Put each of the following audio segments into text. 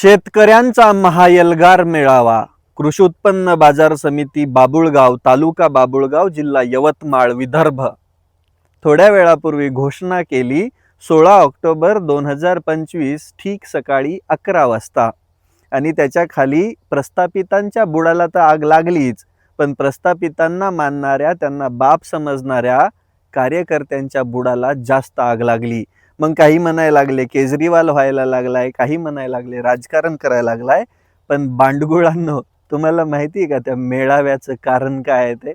शेतकऱ्यांचा महायलगार मेळावा. कृषी उत्पन्न बाजार समिती बाबुळगाव तालुका बाबुळगाव जिल्हा यवतमाळ विदर्भ. थोड्या वेळापूर्वी घोषणा केली सोळा ऑक्टोबर दोन हजार पंचवीस ठीक सकाळी अकरा वाजता. आणि त्याच्याखाली प्रस्थापितांच्या बुडाला तर आग लागलीच पण प्रस्थापितांना मानणाऱ्या त्यांना बाप समजणाऱ्या कार्यकर्त्यांच्या बुडाला जास्त आग लागली. मग काही म्हणायला लागले केजरीवाल व्हायला लागलाय काही म्हणायला लागले राजकारण करायला लागलाय. पण बांडगुळांनो तुम्हाला माहिती आहे का त्या मेळाव्याचं कारण काय आहे ते?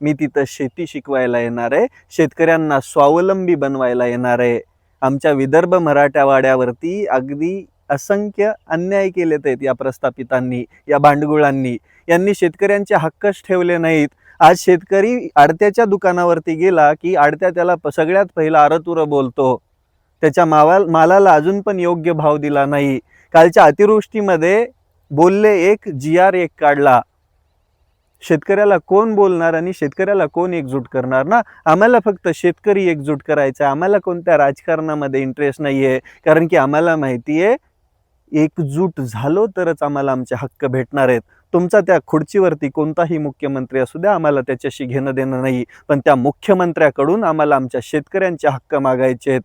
मी तिथं शेती शिकवायला येणार आहे शेतकऱ्यांना स्वावलंबी बनवायला येणार आहे. आमच्या विदर्भ मराठवाड्यावरती अगदी असंख्य अन्याय केलेत आहेत या प्रस्थापितांनी या भांडगुळांनी यांनी शेतकऱ्यांचे हक्कच ठेवले नाहीत. आज शेतकरी आडत्याच्या दुकानावरती गेला की आडत्या त्याला प- सगळ्यात पहिला आरतुरं बोलतो. त्याच्या मावा मालाला अजून पण योग्य भाव दिला नाही. कालच्या अतिवृष्टीमध्ये बोलले एक जी आर एक काढला. शेतकऱ्याला कोण बोलणार आणि शेतकऱ्याला कोण एकजूट करणार ना? आम्हाला फक्त शेतकरी एकजूट करायचा आहे. आम्हाला कोणत्या राजकारणामध्ये इंटरेस्ट नाही आहे कारण की आम्हाला माहिती आहे एकजूट झालो तरच आम्हाला आमचे हक्क भेटणार आहेत. तुमचा त्या खुर्चीवरती कोणताही मुख्यमंत्री असू द्या आम्हाला त्याच्याशी घेणं देणं नाही. पण त्या मुख्यमंत्र्याकडून आम्हाला आमच्या शेतकऱ्यांचे हक्क मागायचे आहेत.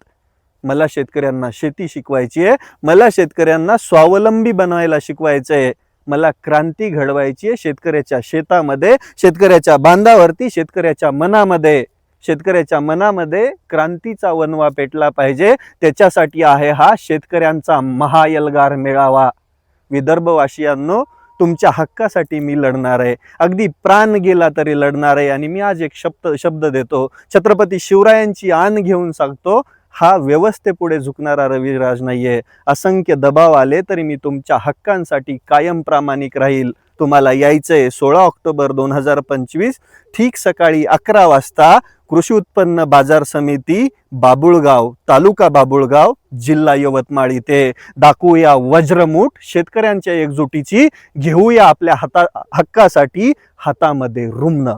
मला शेतकऱ्यांना शेती शिकवायची आहे मला शेतकऱ्यांना स्वावलंबी बनवायला शिकवायचं आहे. मला क्रांती घडवायची आहे शेतकऱ्याच्या शेतामध्ये शेतकऱ्याच्या बांधावरती शेतकऱ्याच्या मनामध्ये. शेतकऱ्याच्या मनामध्ये क्रांतीचा वनवा पेटला पाहिजे. त्याच्यासाठी आहे हा शेतकऱ्यांचा महायलगार मेळावा. विदर्भवासियांनो तुमच्या हक्कासाठी मी लढणार आहे. अगदी प्राण गेला तरी लढणार आहे. आणि मी आज एक शब्द शब्द देतो. छत्रपती शिवरायांची आण घेऊन सांगतो हा व्यवस्थेपुढे झुकणारा रविराज आहे असंख्य दबाव आले तरी मी तुमच्या हक्कांसाठी कायम प्रामाणिक राहील. तुम्हाला यायचं आहे सोळा ऑक्टोबर दोन हजार पंचवीस ठीक सकाळी अकरा वाजता कृषी उत्पन्न बाजार समिती बाबुळगाव तालुका बाबुळगाव जिल्हा यवतमाळ इथे. दाखवूया वज्रमूठ शेतकऱ्यांच्या एकजुटीची घेऊया आपल्या हाता हक्कासाठी हातामध्ये रुमणं